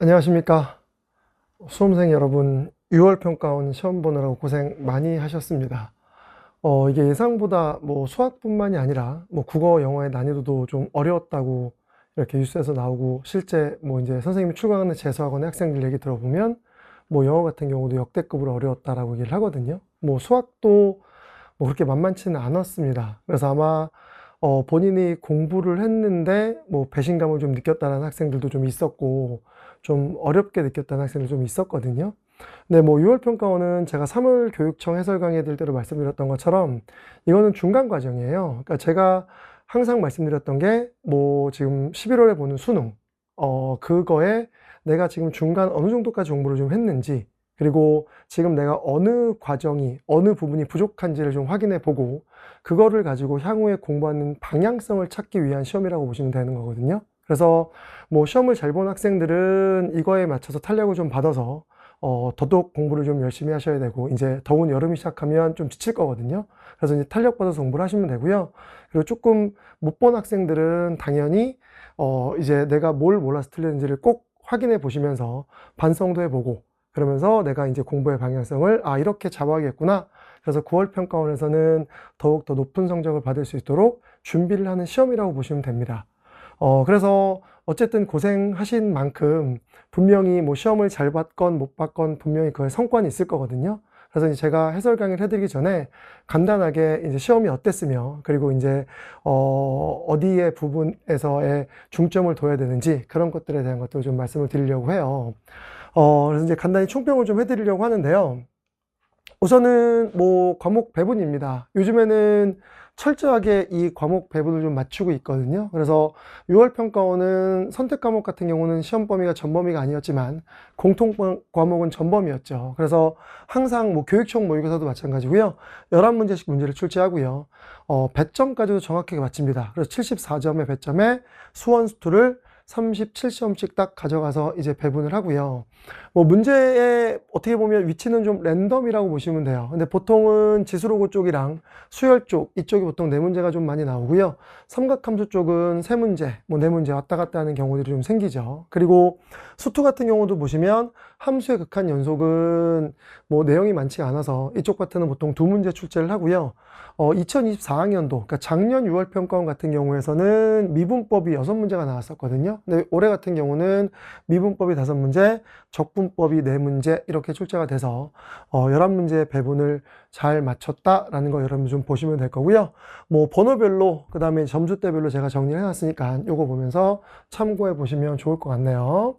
안녕하십니까. 수험생 여러분, 6월 평가원 시험 보느라고 고생 많이 하셨습니다. 어, 이게 예상보다 뭐 수학뿐만이 아니라 뭐 국어, 영어의 난이도도 좀 어려웠다고 이렇게 뉴스에서 나오고 실제 뭐 이제 선생님이 출강하는 재수학원의 학생들 얘기 들어보면 뭐 영어 같은 경우도 역대급으로 어려웠다라고 얘기를 하거든요. 뭐 수학도 뭐 그렇게 만만치는 않았습니다. 그래서 아마 어, 본인이 공부를 했는데 뭐 배신감을 좀 느꼈다는 학생들도 좀 있었고 좀 어렵게 느꼈다는 학생들 좀 있었거든요. 근데 뭐 6월 평가원은 제가 3월 교육청 해설 강의 들 때도 말씀드렸던 것처럼 이거는 중간 과정이에요. 그러니까 제가 항상 말씀드렸던 게 뭐 지금 11월에 보는 수능 어 그거에 내가 지금 중간 어느 정도까지 공부를 좀 했는지 그리고 지금 내가 어느 과정이 어느 부분이 부족한지를 좀 확인해 보고 그거를 가지고 향후에 공부하는 방향성을 찾기 위한 시험이라고 보시면 되는 거거든요. 그래서 뭐 시험을 잘 본 학생들은 이거에 맞춰서 탄력을 좀 받아서 어, 더더욱 공부를 좀 열심히 하셔야 되고, 이제 더운 여름이 시작하면 좀 지칠 거거든요. 그래서 이제 탄력 받아서 공부를 하시면 되고요. 그리고 조금 못 본 학생들은 당연히, 어, 이제 내가 뭘 몰라서 틀렸는지를 꼭 확인해 보시면서 반성도 해보고, 그러면서 내가 이제 공부의 방향성을, 아, 이렇게 잡아야겠구나. 그래서 9월 평가원에서는 더욱 더 높은 성적을 받을 수 있도록 준비를 하는 시험이라고 보시면 됩니다. 어, 그래서 어쨌든 고생하신 만큼 분명히 뭐 시험을 잘 봤건 못 봤건 분명히 그의 성과는 있을 거거든요. 그래서 제가 해설 강의를 해드리기 전에 간단하게 이제 시험이 어땠으며 그리고 이제 어 어디의 부분에서의 중점을 둬야 되는지 그런 것들에 대한 것들을 좀 말씀을 드리려고 해요. 어 그래서 이제 간단히 총평을 좀 해드리려고 하는데요. 우선은 뭐 과목 배분입니다. 요즘에는 철저하게 이 과목 배분을 좀 맞추고 있거든요. 그래서 6월 평가원은 선택 과목 같은 경우는 시험 범위가 전범위가 아니었지만 공통 과목은 전범위였죠. 그래서 항상 뭐 교육청 모의고사도 마찬가지고요. 11문제씩 문제를 출제하고요. 어, 배점까지도 정확하게 맞춥니다. 그래서 74점의 배점에 수원 수투를 37시험씩 딱 가져가서 이제 배분을 하고요. 뭐 문제의 어떻게 보면 위치는 좀 랜덤이라고 보시면 돼요. 근데 보통은 지수로고 쪽이랑 수열 쪽 이쪽이 보통 네 문제가 좀 많이 나오고요. 삼각함수 쪽은 세 문제, 뭐 네 문제 왔다 갔다 하는 경우들이 좀 생기죠. 그리고 수투 같은 경우도 보시면 함수의 극한 연속은 뭐 내용이 많지 않아서 이쪽 같은 보통 두 문제 출제를 하고요. 어, 2024학년도, 그러니까 작년 6월 평가원 같은 경우에서는 미분법이 여섯 문제가 나왔었거든요. 근데 올해 같은 경우는 미분법이 다섯 문제, 적분 법이 네 문제 이렇게 출제가 돼서 어, 11문제의 배분을 잘 맞췄다라는 거 여러분 좀 보시면 될 거고요. 뭐 번호별로 그 다음에 점수대별로 제가 정리를 해놨으니까 요거 보면서 참고해 보시면 좋을 것 같네요.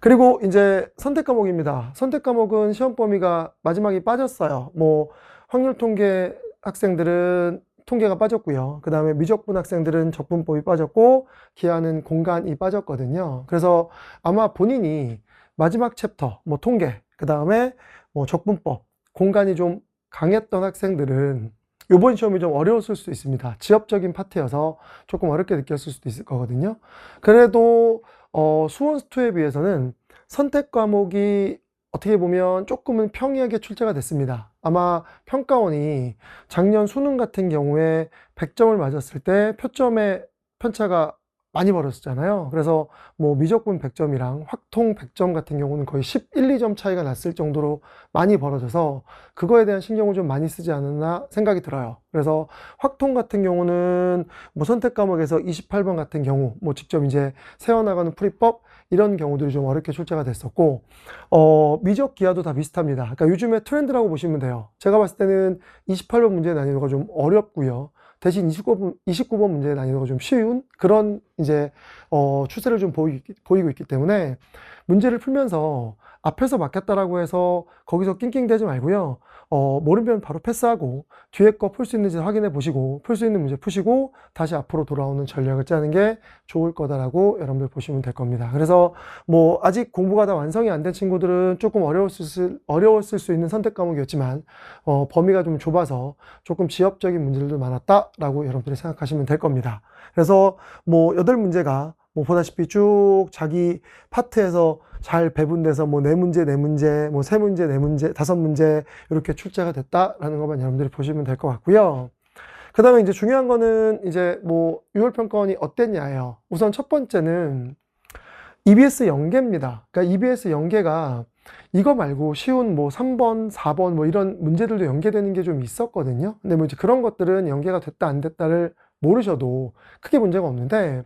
그리고 이제 선택 과목입니다. 선택 과목은 시험 범위가 마지막에 빠졌어요. 뭐 확률 통계 학생들은 통계가 빠졌고요. 그 다음에 미적분 학생들은 적분법이 빠졌고 기하는 공간이 빠졌거든요. 그래서 아마 본인이 마지막 챕터, 뭐 통계, 그 다음에 뭐 적분법, 공간이 좀 강했던 학생들은 이번 시험이 좀 어려웠을 수도 있습니다. 지엽적인 파트여서 조금 어렵게 느꼈을 수도 있을 거거든요. 그래도 어, 수원 스투에 비해서는 선택 과목이 어떻게 보면 조금은 평이하게 출제가 됐습니다. 아마 평가원이 작년 수능 같은 경우에 100점을 맞았을 때 표점의 편차가 많이 벌어졌잖아요. 그래서 뭐 미적분 100점이랑 확통 100점 같은 경우는 거의 11, 2점 차이가 났을 정도로 많이 벌어져서 그거에 대한 신경을 좀 많이 쓰지 않았나 생각이 들어요. 그래서 확통 같은 경우는 뭐 선택 과목에서 28번 같은 경우 뭐 직접 이제 세워나가는 풀이법 이런 경우들이 좀 어렵게 출제가 됐었고 어 미적 기하도 다 비슷합니다. 그러니까 요즘에 트렌드라고 보시면 돼요. 제가 봤을 때는 28번 문제 난이도가 좀 어렵고요. 대신 29번, 29번 문제의 난이도가 좀 쉬운 그런 이제 어, 추세를 좀 보이, 보이고 있기 때문에 문제를 풀면서 앞에서 막혔다라고 해서 거기서 낑낑대지 말고요. 어, 모르면 바로 패스하고 뒤에 거 풀 수 있는지 확인해 보시고 풀 수 있는 문제 푸시고 다시 앞으로 돌아오는 전략을 짜는 게 좋을 거다라고 여러분들 보시면 될 겁니다. 그래서 뭐 아직 공부가 다 완성이 안 된 친구들은 조금 어려웠을 수, 어려웠을 수 있는 선택 과목이었지만 어, 범위가 좀 좁아서 조금 지엽적인 문제들도 많았다라고 여러분들이 생각하시면 될 겁니다. 그래서 뭐 여덟 문제가 뭐 보다시피 쭉 자기 파트에서 잘 배분돼서 뭐 네 문제, 네 문제, 뭐 세 문제, 네 문제, 다섯 문제 이렇게 출제가 됐다라는 것만 여러분들이 보시면 될 것 같고요. 그 다음에 이제 중요한 거는 이제 뭐 6월 평가원이 어땠냐예요. 우선 첫 번째는 EBS 연계입니다. 그러니까 EBS 연계가 이거 말고 쉬운 뭐 3번, 4번 뭐 이런 문제들도 연계되는 게 좀 있었거든요. 근데 뭐 이제 그런 것들은 연계가 됐다 안 됐다를 모르셔도 크게 문제가 없는데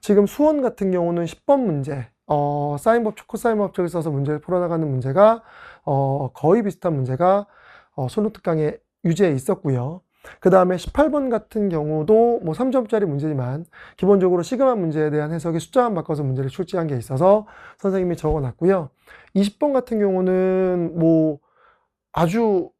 지금 수원 같은 경우는 10번 문제, 어, 사인법, 초코사인 법칙을 써서 문제를 풀어나가는 문제가 어, 거의 비슷한 문제가 어, 손호특강에 유제에 있었고요. 그 다음에 18번 같은 경우도 뭐 3점짜리 문제지만 기본적으로 시그마 문제에 대한 해석이 숫자만 바꿔서 문제를 출제한 게 있어서 선생님이 적어놨고요. 20번 같은 경우는 뭐 아주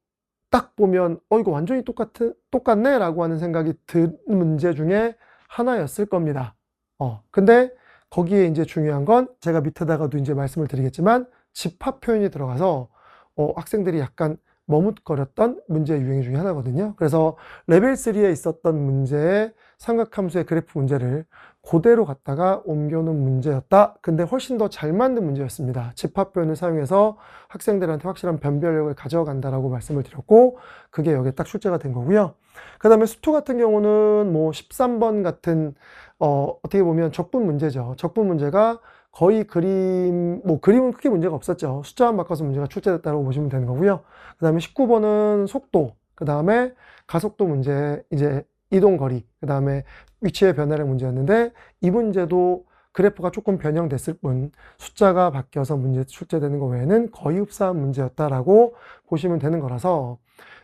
딱 보면 어 이거 완전히 똑같은 똑같네 라고 하는 생각이 든 문제 중에 하나였을 겁니다. 어 근데 거기에 이제 중요한 건 제가 밑에다가도 이제 말씀을 드리겠지만 집합 표현이 들어가서 어 학생들이 약간 머뭇거렸던 문제 유형 중에 하나거든요. 그래서 레벨 3에 있었던 문제의 삼각함수의 그래프 문제를 그대로 갖다가 옮겨놓은 문제였다. 근데 훨씬 더 잘 만든 문제였습니다. 집합 표현을 사용해서 학생들한테 확실한 변별력을 가져간다라고 말씀을 드렸고 그게 여기에 딱 출제가 된 거고요. 그 다음에 수투 같은 경우는 뭐 13번 같은 어, 어떻게 보면 적분 문제죠. 적분 문제가 거의 그림, 뭐 그림은 크게 문제가 없었죠. 숫자만 바꿔서 문제가 출제됐다고 보시면 되는 거고요. 그 다음에 19번은 속도, 그 다음에 가속도 문제, 이제 이동 거리, 그 다음에 위치의 변화량 문제였는데 이 문제도 그래프가 조금 변형됐을 뿐 숫자가 바뀌어서 문제 출제되는 것 외에는 거의 흡사한 문제였다라고 보시면 되는 거라서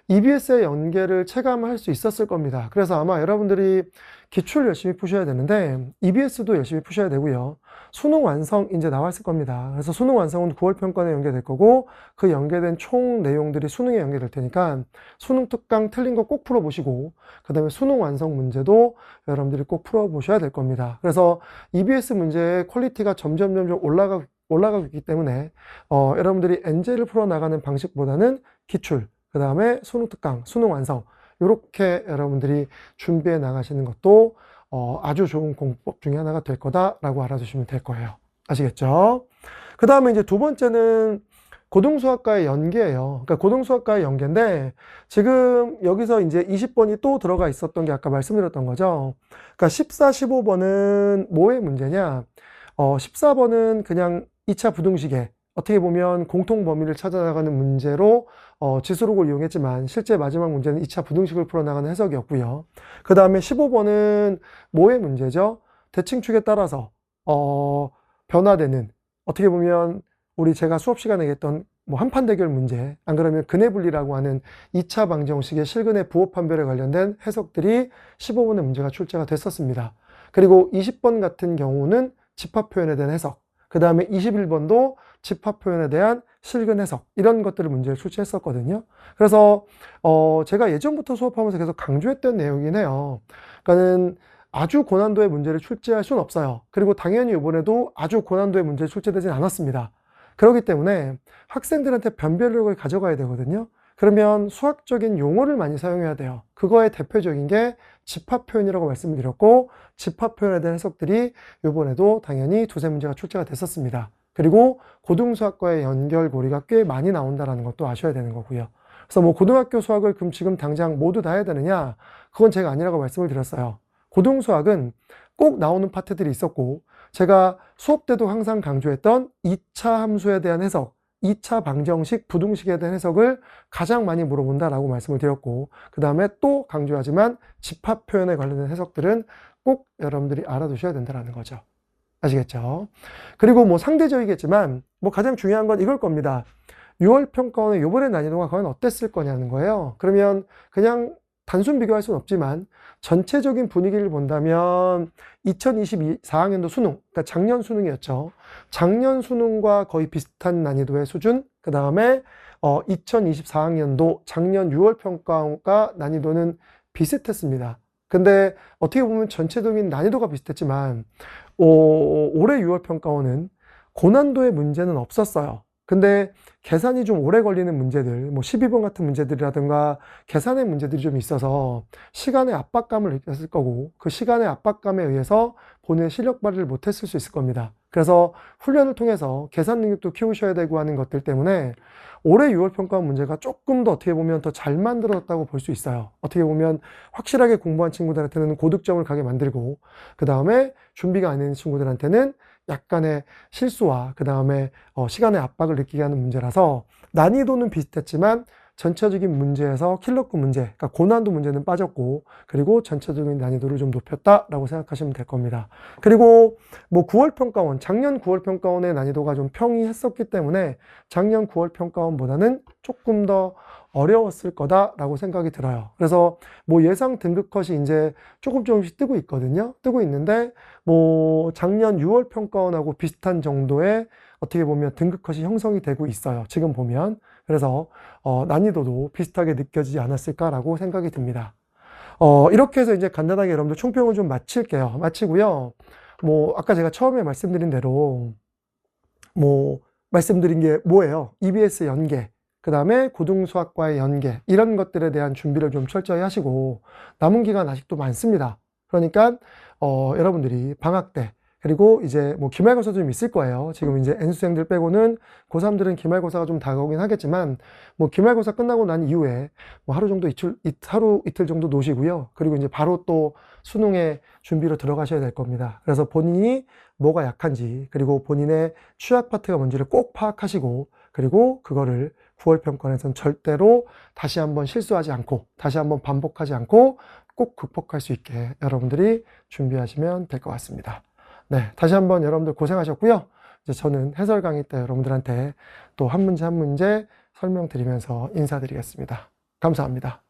EBS의 연계를 체감할 수 있었을 겁니다. 그래서 아마 여러분들이 기출 열심히 푸셔야 되는데 EBS도 열심히 푸셔야 되고요. 수능 완성 이제 나왔을 겁니다. 그래서 수능 완성은 9월 평가에 연계될 거고 그 연계된 총 내용들이 수능에 연계될 테니까 수능 특강 틀린 거 꼭 풀어보시고 그 다음에 수능 완성 문제도 여러분들이 꼭 풀어보셔야 될 겁니다. 그래서 EBS 문제의 퀄리티가 점점 점점 올라가 올라가고 있기 때문에 어, 여러분들이 엔젤을 풀어나가는 방식보다는 기출 그 다음에 수능 특강, 수능 완성 이렇게 여러분들이 준비해 나가시는 것도 어, 아주 좋은 공법 중에 하나가 될 거다라고 알아두시면 될 거예요. 아시겠죠? 그 다음에 이제 두 번째는 고등수학과의 연계예요. 그러니까 고등수학과의 연계인데 지금 여기서 이제 20번이 또 들어가 있었던 게 아까 말씀드렸던 거죠. 그러니까 14, 15번은 뭐의 문제냐? 어, 14번은 그냥 2차 부등식에 어떻게 보면 공통 범위를 찾아나가는 문제로 어, 지수록을 이용했지만 실제 마지막 문제는 2차 부등식을 풀어나가는 해석이었고요. 그 다음에 15번은 뭐의 문제죠? 대칭축에 따라서 어, 변화되는 어떻게 보면 우리 제가 수업 시간에 했던 뭐 한판 대결 문제, 안 그러면 근해 분리라고 하는 2차 방정식의 실근의 부호 판별에 관련된 해석들이 15번의 문제가 출제가 됐었습니다. 그리고 20번 같은 경우는 집합 표현에 대한 해석, 그 다음에 21번도 집합 표현에 대한 실근 해석 이런 것들을 문제를 출제했었거든요. 그래서 어 제가 예전부터 수업하면서 계속 강조했던 내용이긴 해요. 그러니까는 아주 고난도의 문제를 출제할 수는 없어요. 그리고 당연히 이번에도 아주 고난도의 문제를 출제되진 않았습니다. 그렇기 때문에 학생들한테 변별력을 가져가야 되거든요. 그러면 수학적인 용어를 많이 사용해야 돼요. 그거의 대표적인 게 집합 표현이라고 말씀을 드렸고 집합 표현에 대한 해석들이 이번에도 당연히 두세 문제가 출제가 됐었습니다. 그리고 고등수학과의 연결고리가 꽤 많이 나온다는 것도 아셔야 되는 거고요. 그래서 뭐 고등학교 수학을 그럼 지금 당장 모두 다 해야 되느냐? 그건 제가 아니라고 말씀을 드렸어요. 고등수학은 꼭 나오는 파트들이 있었고 제가 수업 때도 항상 강조했던 2차 함수에 대한 해석, 2차 방정식, 부등식에 대한 해석을 가장 많이 물어본다라고 말씀을 드렸고 그 다음에 또 강조하지만 집합 표현에 관련된 해석들은 꼭 여러분들이 알아두셔야 된다는 거죠. 아시겠죠? 그리고 뭐 상대적이겠지만 뭐 가장 중요한 건 이걸 겁니다. 6월 평가원의 요번의 난이도가 과연 어땠을 거냐는 거예요. 그러면 그냥 단순 비교할 수는 없지만 전체적인 분위기를 본다면 2024학년도 수능, 그러니까 작년 수능이었죠. 작년 수능과 거의 비슷한 난이도의 수준, 그 다음에 어, 2024학년도 작년 6월 평가원과 난이도는 비슷했습니다. 근데 어떻게 보면 전체적인 난이도가 비슷했지만 오, 올해 6월 평가원은 고난도의 문제는 없었어요. 근데 계산이 좀 오래 걸리는 문제들, 뭐 12번 같은 문제들이라든가 계산의 문제들이 좀 있어서 시간의 압박감을 느꼈을 거고 그 시간의 압박감에 의해서 본인의 실력 발휘를 못했을 수 있을 겁니다. 그래서 훈련을 통해서 계산 능력도 키우셔야 되고 하는 것들 때문에 올해 6월 평가 문제가 조금 더 어떻게 보면 더 잘 만들어졌다고 볼 수 있어요. 어떻게 보면 확실하게 공부한 친구들한테는 고득점을 가게 만들고, 그 다음에 준비가 안 된 친구들한테는 약간의 실수와 그 다음에 어, 시간의 압박을 느끼게 하는 문제라서 난이도는 비슷했지만 전체적인 문제에서 킬러급 문제, 그러니까 고난도 문제는 빠졌고, 그리고 전체적인 난이도를 좀 높였다라고 생각하시면 될 겁니다. 그리고 뭐 9월 평가원, 작년 9월 평가원의 난이도가 좀 평이했었기 때문에 작년 9월 평가원보다는 조금 더 어려웠을 거다라고 생각이 들어요. 그래서 뭐 예상 등급 컷이 이제 조금 조금씩 뜨고 있거든요. 뜨고 있는데 뭐 작년 6월 평가원하고 비슷한 정도의 어떻게 보면 등급 컷이 형성이 되고 있어요. 지금 보면. 그래서 어, 난이도도 비슷하게 느껴지지 않았을까라고 생각이 듭니다. 어, 이렇게 해서 이제 간단하게 여러분들 총평을 좀 마칠게요. 마치고요. 뭐 아까 제가 처음에 말씀드린 대로 뭐 말씀드린 게 뭐예요? EBS 연계, 그 다음에 고등수학과의 연계 이런 것들에 대한 준비를 좀 철저히 하시고 남은 기간 아직도 많습니다. 그러니까 어, 여러분들이 방학 때 그리고 이제 뭐 기말고사도 좀 있을 거예요. 지금 이제 N수생들 빼고는 고3들은 기말고사가 좀 다가오긴 하겠지만 뭐 기말고사 끝나고 난 이후에 뭐 하루 정도 이틀, 이- 하루 이틀 정도 노시고요. 그리고 이제 바로 또 수능의 준비로 들어가셔야 될 겁니다. 그래서 본인이 뭐가 약한지 그리고 본인의 취약 파트가 뭔지를 꼭 파악하시고 그리고 그거를 9월 평가에서는 절대로 다시 한번 실수하지 않고 다시 한번 반복하지 않고 꼭 극복할 수 있게 여러분들이 준비하시면 될 것 같습니다. 네, 다시 한번 여러분들 고생하셨고요. 이제 저는 해설 강의 때 여러분들한테 또 한 문제 한 문제 설명드리면서 인사드리겠습니다. 감사합니다.